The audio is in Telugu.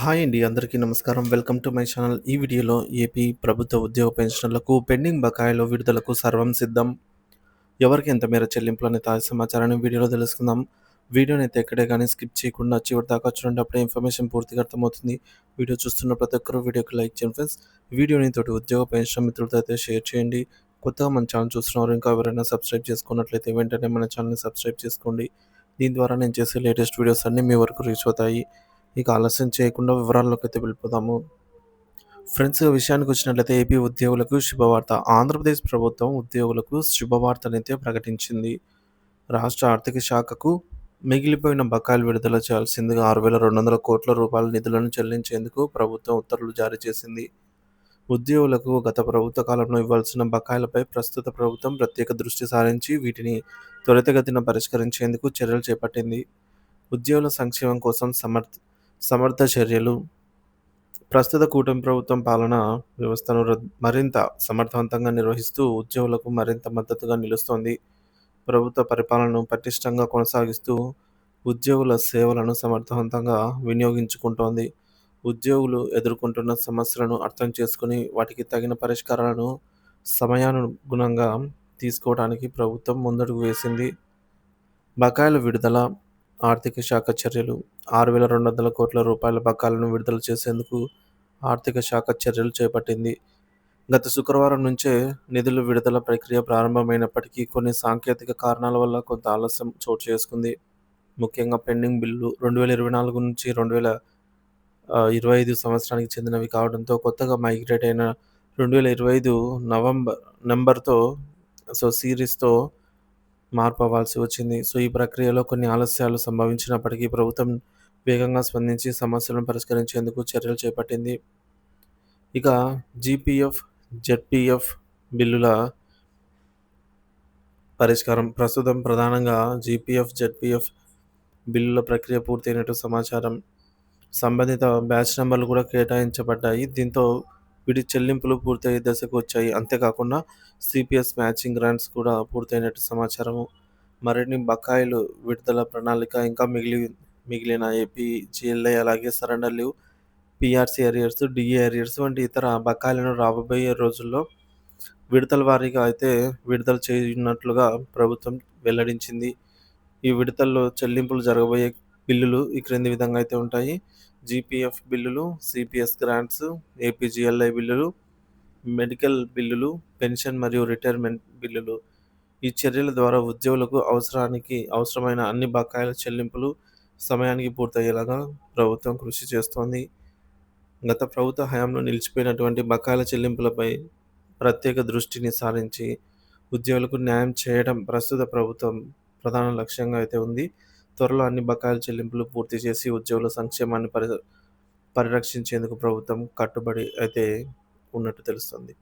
హాయ్ అండి అందరికీ నమస్కారం. Welcome to my channel. ఈ వీడియోలో ఏపీ ప్రభుత్వ ఉద్యోగ పెన్షన్లకు పెండింగ్ బకాయిలు విడుదలకు సర్వం సిద్ధం. ఎవరికి ఎంత మేర చెల్లింపులు అనే తాజా సమాచారాన్ని వీడియోలో తెలుసుకుందాం. వీడియోని అయితే ఎక్కడే కానీ స్కిప్ చేయకుండా చివరి దాకా చూడండి అప్పుడే ఇన్ఫర్మేషన్ పూర్తిగా అర్థమవుతుంది. వీడియో చూస్తున్న ప్రతి ఒక్కరు వీడియోకి లైక్ చేయండి ఫ్రెండ్స్. వీడియోని తోటి ఉద్యోగ పెన్షన్ మిత్రులతో అయితే షేర్ చేయండి. కొత్తగా మన ఛానల్ చూస్తున్నారు ఇంకా ఎవరైనా సబ్స్క్రైబ్ చేసుకున్నట్లయితే వెంటనే మన ఛానల్ని సబ్స్క్రైబ్ చేసుకోండి. దీని ద్వారా నేను చేసే లేటెస్ట్ వీడియోస్ అన్నీ మీ వరకు రీచ్ అవుతాయి. ఇక ఆలస్యం చేయకుండా వివరాల్లోకి అయితే వెళ్ళిపోదాము. ఫ్రెండ్స్ విషయానికి వచ్చినట్లయితే ఏపీ ఉద్యోగులకు శుభవార్త. ఆంధ్రప్రదేశ్ ప్రభుత్వం ఉద్యోగులకు శుభవార్తనైతే ప్రకటించింది. రాష్ట్ర ఆర్థిక శాఖకు మిగిలిపోయిన బకాయిలు విడుదల చేయాల్సిందిగా ఆరు వేల రెండు వందల కోట్ల రూపాయల నిధులను చెల్లించేందుకు ప్రభుత్వం ఉత్తర్వులు జారీ చేసింది. ఉద్యోగులకు గత ప్రభుత్వ కాలంలో ఇవ్వాల్సిన బకాయిలపై ప్రస్తుత ప్రభుత్వం ప్రత్యేక దృష్టి సారించి వీటిని త్వరితగతిన పరిష్కరించేందుకు చర్యలు చేపట్టింది. ఉద్యోగుల సంక్షేమం కోసం సమర్థ సమర్థ చర్యలు. ప్రస్తుత కూటమి ప్రభుత్వం పాలన వ్యవస్థను మరింత సమర్థవంతంగా నిర్వహిస్తూ ఉద్యోగులకు మరింత మద్దతుగా నిలుస్తోంది. ప్రభుత్వ పరిపాలనను పటిష్టంగా కొనసాగిస్తూ ఉద్యోగుల సేవలను సమర్థవంతంగా వినియోగించుకుంటోంది. ఉద్యోగులు ఎదుర్కొంటున్న సమస్యలను అర్థం చేసుకుని వాటికి తగిన పరిష్కారాలను సమయానుగుణంగా తీసుకోవడానికి ప్రభుత్వం ముందడుగు వేసింది. బకాయిల విడుదల ఆర్థిక శాఖ చర్యలు. ఆరు వేల రెండు వందల కోట్ల రూపాయల బకాలను విడుదల చేసేందుకు ఆర్థిక శాఖ చర్యలు చేపట్టింది. గత శుక్రవారం నుంచే నిధుల విడుదల ప్రక్రియ ప్రారంభమైనప్పటికీ కొన్ని సాంకేతిక కారణాల వల్ల కొంత ఆలస్యం చోటు చేసుకుంది. ముఖ్యంగా పెండింగ్ బిల్లు రెండు వేల ఇరవై నాలుగు నుంచి రెండు వేల ఇరవై ఐదు సంవత్సరానికి చెందినవి కావడంతో కొత్తగా మైగ్రేట్ అయిన రెండు వేల ఇరవై ఐదు నవంబర్ నెంబర్తో సో సిరీస్తో మార్పు అవ్వాల్సి వచ్చింది. సో ఈ ప్రక్రియలో కొన్ని ఆలస్యాలు సంభవించినప్పటికీ ప్రభుత్వం వేగంగా స్పందించి సమస్యలను పరిష్కరించేందుకు చర్యలు చేపట్టింది. ఇక జీపీఎఫ్ జెడ్పీఎఫ్ బిల్లుల పరిష్కారం. ప్రస్తుతం ప్రధానంగా జీపీఎఫ్ జెడ్పీఎఫ్ బిల్లుల ప్రక్రియ పూర్తయినట్టు సమాచారం. సంబంధిత బ్యాచ్ నెంబర్లు కూడా కేటాయించబడ్డాయి. దీంతో వీటి చెల్లింపులు పూర్తయ్యే దశకు వచ్చాయి. అంతేకాకుండా సిపిఎస్ మ్యాచింగ్ గ్రాంట్స్ కూడా పూర్తయినట్టు సమాచారము. మరిన్ని బకాయిలు విడుదల ప్రణాళిక ఇంకా మిగిలి మిగిలిన ఏపీ జిఎల్ఐ అలాగే surrender leave PRC arrears DA arrears వంటి ఇతర బకాయిలను రాబోయే రోజుల్లో విడతల వారీగా అయితే విడుదల చేయనున్నట్లుగా ప్రభుత్వం వెల్లడించింది. ఈ విడతల్లో చెల్లింపులు జరగబోయే బిల్లులు ఈ క్రింది విధంగా అయితే ఉంటాయి? జీపీఎఫ్ బిల్లులు సిపిఎస్ గ్రాంట్స్ ఏపీజీఎల్ఐ బిల్లులు మెడికల్ బిల్లులు పెన్షన్ మరియు రిటైర్మెంట్ బిల్లులు. ఈ చర్యల ద్వారా ఉద్యోగులకు అవసరానికి అవసరమైన అన్ని బకాయిల చెల్లింపులు సమయానికి పూర్తయ్యేలాగా ప్రభుత్వం కృషి చేస్తోంది. గత ప్రభుత్వ హయాంలో నిలిచిపోయినటువంటి బకాయిల చెల్లింపులపై ప్రత్యేక దృష్టిని సారించి ఉద్యోగులకు న్యాయం చేయడం ప్రస్తుత ప్రభుత్వం ప్రధాన లక్ష్యంగా అయితే ఉంది. త్వరలో అన్ని బకాయిల చెల్లింపులు పూర్తి చేసి ఉద్యోగుల సంక్షేమాన్ని పరి పరిరక్షించేందుకు ప్రభుత్వం కట్టుబడి అయితే ఉన్నట్టు తెలుస్తుంది.